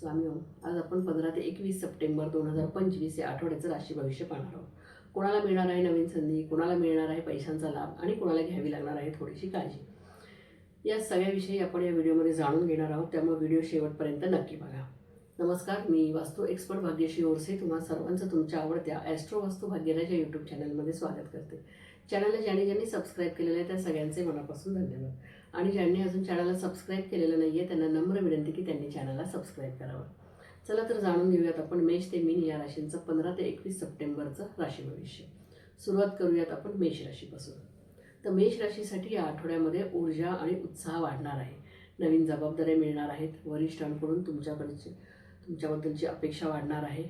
स्वामी हो. आज आपण पंधरा ते एकवीस सप्टेंबर दोन हजार पंचवीस या आठवड्याचं राशी भविष्य पाहणार आहोत. कोणाला मिळणार आहे नवीन संधी कोणाला मिळणार आहे पैशांचा लाभ आणि कोणाला घ्यावी लागणार आहे थोडीशी काळजी. या सगळ्याविषयी आपण या व्हिडिओमध्ये जाणून घेणार आहोत. त्यामुळे व्हिडिओ शेवटपर्यंत नक्की बघा. नमस्कार मी वास्तू एक्सपर्ट भाग्यश्री ओरसे. तुम्हा सर्वांचं तुमच्या आवडत्या ॲस्ट्रो वास्तू भाग्यराच्या यूट्यूब चॅनलमध्ये स्वागत करते. चॅनलला ज्यांनी ज्यांनी सबस्क्राईब केलेलं आहे त्या सगळ्यांचे मनापासून धन्यवाद. आणि ज्यांनी अजून चॅनलला सबस्क्राईब केलेलं नाही आहे त्यांना नम्र विनंती की त्यांनी चॅनलला सबस्क्राईब करावं. चला तर जाणून घेऊयात आपण मेष ते मीन या राशींचं पंधरा ते एकवीस सप्टेंबरचं राशी भविष्य सुरुवात करूयात आपण मेष राशीपासून. तर मेष राशीसाठी या आठवड्यामध्ये ऊर्जा आणि उत्साह वाढणार आहे. नवीन जबाबदाऱ्या मिळणार आहेत. वरिष्ठांकडून तुमच्याकडचे तुमच्याबद्दलची अपेक्षा वाढणार आहे.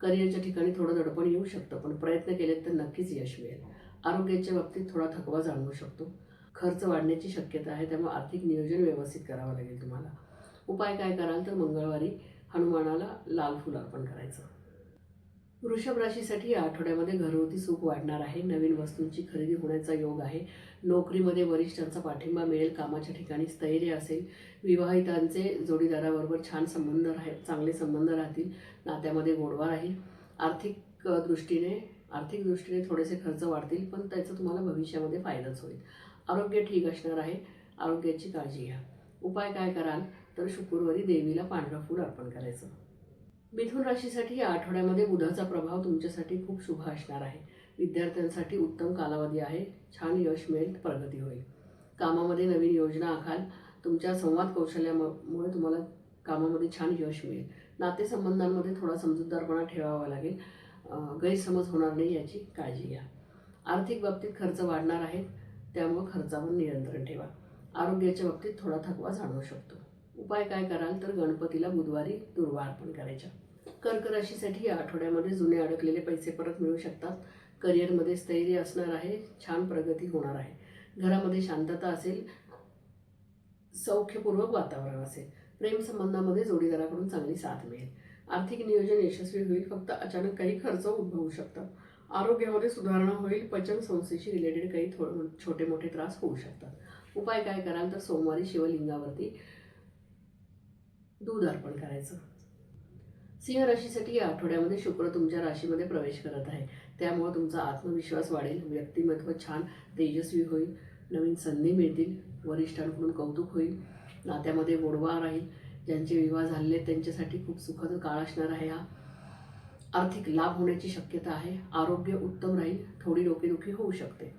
करिअरच्या ठिकाणी थोडं दडपण येऊ शकतं पण प्रयत्न केले तर नक्कीच यश मिळेल. आरोग्याच्या बाबतीत थोडा थकवा जाणवू शकतो. खर्च वाढण्याची शक्यता आहे त्यामुळे आर्थिक नियोजन व्यवस्थित करावं लागेल तुम्हाला. उपाय काय कराल तर मंगळवारी हनुमानाला लाल फुल अर्पण करायचं. वृषभ राशीसाठी या आठवड्यामध्ये घरगुती सुख वाढणार आहे. नवीन वस्तूंची खरेदी होण्याचा योग आहे. नोकरीमध्ये वरिष्ठांचा पाठिंबा मिळेल. कामाच्या ठिकाणी स्थैर्य असेल. विवाहितांचे जोडीदाराबरोबर छान संबंध राह चांगले संबंध राहतील. नात्यामध्ये गोडवा राहील. आर्थिक दृष्टीने आर्थिक दृष्टीने थोडेसे खर्च वाढतील पण त्याचा तुम्हाला भविष्यामध्ये फायदाच होईल. आरोग्य ठीक असणार आहे आरोग्याची काळजी घ्या. उपाय काय कराल? तर शुक्रवारी देवीला पांढरं फूल अर्पण करायचं. मिथुन राशीसाठी या आठवड्यामध्ये बुधाचा प्रभाव तुमच्यासाठी खूप शुभ असणार आहे. विद्यार्थ्यांसाठी उत्तम कालावधी आहे. छान यश मिळेल प्रगती होईल. कामामध्ये नवीन योजना आखाल. तुमच्या संवाद कौशल्यामुळे तुम्हाला कामामध्ये छान यश मिळेल. नातेसंबंधांमध्ये थोडा समजूतदारपणा ठेवावा लागेल. गैरसमज होणार नाही याची काळजी घ्या. आर्थिक बाबतीत खर्च वाढणार आहेत त्यामुळे खर्चावर नियंत्रण ठेवा. आरोग्याच्या बाबतीत थोडा थकवा जाणवू शकतो. उपाय काय कराल तर गणपतीला बुधवारी दुर्वा अर्पण करायच्या कर्क राशीसाठी या आठवड्यामध्ये जुने अडकलेले पैसे परत मिळू शकतात. करिअरमध्ये स्थैर्य असणार आहे. छान प्रगती होणार आहे. घरामध्ये शांतता असेल. सौख्यपूर्वक वातावरण असेल. प्रेमसंबंधामध्ये जोडीदाराकडून चांगली साथ मिळेल. आर्थिक नियोजन यशस्वी होईल. फक्त अचानक काही खर्च उद्भवू शकतात. आरोग्यामध्ये सुधारणा होईल पचन संस्थेशी रिलेटेड काही थो छोटे मोठे त्रास होऊ शकतात. उपाय काय कराल तर सोमवारी शिवलिंगावरती दूध अर्पण करायचं. सिंह राशीसाठी या आठवड्यामध्ये शुक्र तुमच्या राशीमध्ये प्रवेश करत आहे. त्यामुळे तुमचा आत्मविश्वास वाढेल व्यक्तिमत्व छान तेजस्वी होईल नवीन संधी मिळतील वरिष्ठांकडून कौतुक होईल नात्यामध्ये गोडवा राहील ज्यांचे विवाह झालेले त्यांच्यासाठी खूप सुखद काळ असणार आहे हा. आर्थिक लाभ होण्याची शक्यता आहे. आरोग्य उत्तम राहील. थोडी डोकेदुखी होऊ शकते.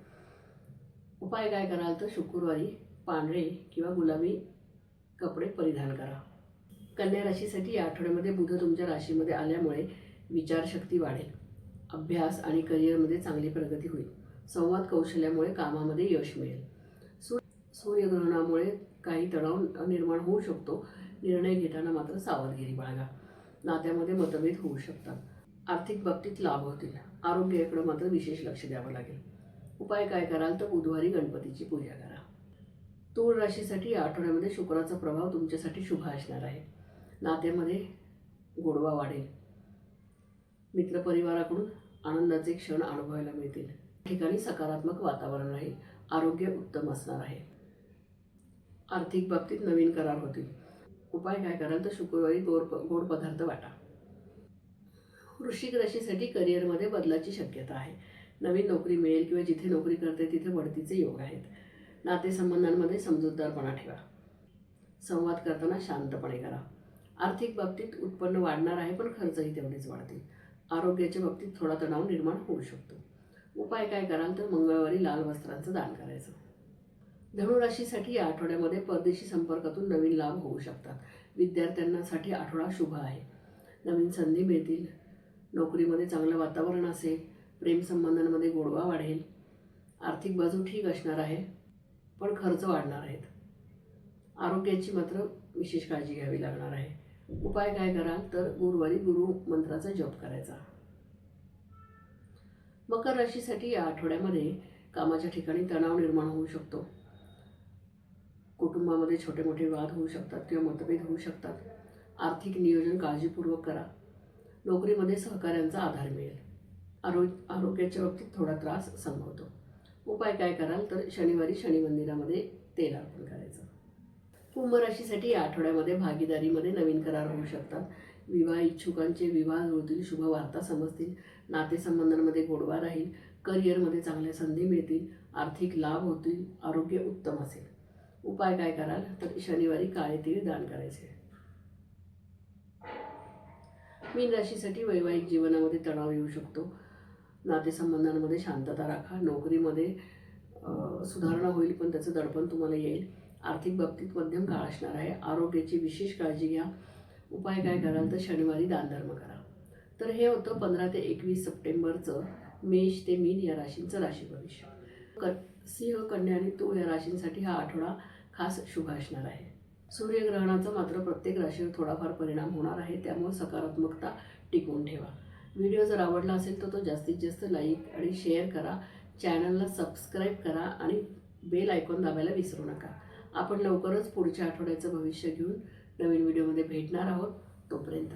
उपाय काय कराल तर शुक्रवारी पांढरे किंवा गुलाबी कपडे परिधान करा. कन्या राशीसाठी या आठवड्यामध्ये बुध तुमच्या राशीमध्ये आल्यामुळे विचारशक्ती वाढेल. अभ्यास आणि करिअरमध्ये चांगली प्रगती होईल. संवाद कौशल्यामुळे कामामध्ये यश मिळेल. सू सूर्यग्रहणामुळे काही तणाव निर्माण होऊ शकतो. निर्णय घेताना मात्र सावधगिरी बाळगा. नात्यामध्ये मतभेद होऊ शकतात. आर्थिक बाबतीत लाभ होतील. आरोग्याकडे मात्र विशेष लक्ष द्यावं लागेल. उपाय काय कराल तर बुधवारी गणपतीची पूजा करा. तूळ राशीसाठी या आठवड्यामध्ये शुक्राचा प्रभाव तुमच्यासाठी शुभ असणार आहे. नात्यामध्ये गोडवा वाढेल. मित्रपरिवाराकडून आनंदाचे क्षण अनुभवायला मिळतील. ठिकाणी सकारात्मक वातावरण राहील आरोग्य उत्तम असणार आहे. आर्थिक बाबतीत नवीन करार होतील. उपाय काय कराल तर शुक्रवारी गोड प गोड पदार्थ वाटा. वृश्चिक राशीसाठी करिअरमध्ये बदलाची शक्यता आहे. नवीन नोकरी मिळेल किंवा जिथे नोकरी करते तिथे बढतीचे योग आहेत. नातेसंबंधांमध्ये समजूतदारपणा ठेवा. संवाद करताना शांतपणे करा. आर्थिक बाबतीत उत्पन्न वाढणार आहे पण खर्चही तेवढेच वाढतील. आरोग्याच्या बाबतीत थोडा तणाव निर्माण होऊ शकतो. उपाय काय कराल तर मंगळवारी लाल वस्त्रांचं दान करायचं. धनुराशीसाठी या आठवड्यामध्ये परदेशी संपर्कातून नवीन लाभ होऊ शकतात. विद्यार्थ्यांसाठी आठवडा शुभ आहे. नवीन संधी मिळतील. नोकरीमध्ये चांगलं वातावरण असेल प्रेमसंबंधांमध्ये गोडवा वाढेल आर्थिक बाजू ठीक असणार आहे पण खर्च वाढणार आहेत. आरोग्याची मात्र विशेष काळजी घ्यावी लागणार आहे. उपाय काय कराल तर गुरुवारी गुरु मंत्राचा जप करायचा. मकर राशीसाठी या आठवड्यामध्ये कामाच्या ठिकाणी तणाव निर्माण होऊ शकतो. कुटुंबामध्ये छोटे मोठे वाद होऊ शकतात किंवा मतभेद होऊ शकतात. आर्थिक नियोजन काळजीपूर्वक करा. नोकरीमध्ये सहकाऱ्यांचा आधार मिळेल. आरो आरोग्याच्या बाबतीत थोडा त्रास संभवतो. उपाय काय कराल तर शनिवारी शनी मंदिरामध्ये तेल अर्पण करायचं. कुंभ राशीसाठी या आठवड्यामध्ये भागीदारीमध्ये नवीन करार होऊ शकतात. विवाह इच्छुकांचे विवाह जुळतील शुभ वार्ता समजतील नातेसंबंधांमध्ये गोडवा राहील करिअरमध्ये चांगल्या संधी मिळतील आर्थिक लाभ होतील आरोग्य उत्तम असेल. उपाय काय कराल तर शनिवारी काळे तीळ दान करायचे. मीन राशीसाठी वैवाहिक जीवनामध्ये तणाव येऊ शकतो. नातेसंबंधांमध्ये शांतता राखा. नोकरीमध्ये सुधारणा होईल पण त्याचं दडपण तुम्हाला येईल. आर्थिक बाबतीत मध्यम काळ असणार आहे. आरोग्याची विशेष काळजी घ्या. उपाय काय कराल तर शनिवारी दानधर्म करा. तर हे होतं पंधरा ते एकवीस सप्टेंबरचं मेष ते मीन या राशींचं राशी भविष्य क सिंह कन्या आणि तूळ या राशींसाठी हा आठवडा खास शुभ असणार आहे. सूर्यग्रहणाचा मात्र प्रत्येक राशीवर थोडाफार परिणाम होणार आहे त्यामुळे सकारात्मकता टिकवून ठेवा. व्हिडिओ जर आवडला असेल तर तो जास्तीत जास्त लाईक आणि शेअर करा. चॅनलला सबस्क्राईब करा आणि बेल आयकॉन दाबायला विसरू नका. आपण लवकरच पुढच्या आठवड्याचं भविष्य घेऊन नवीन व्हिडिओमध्ये भेटणार आहोत. तोपर्यंत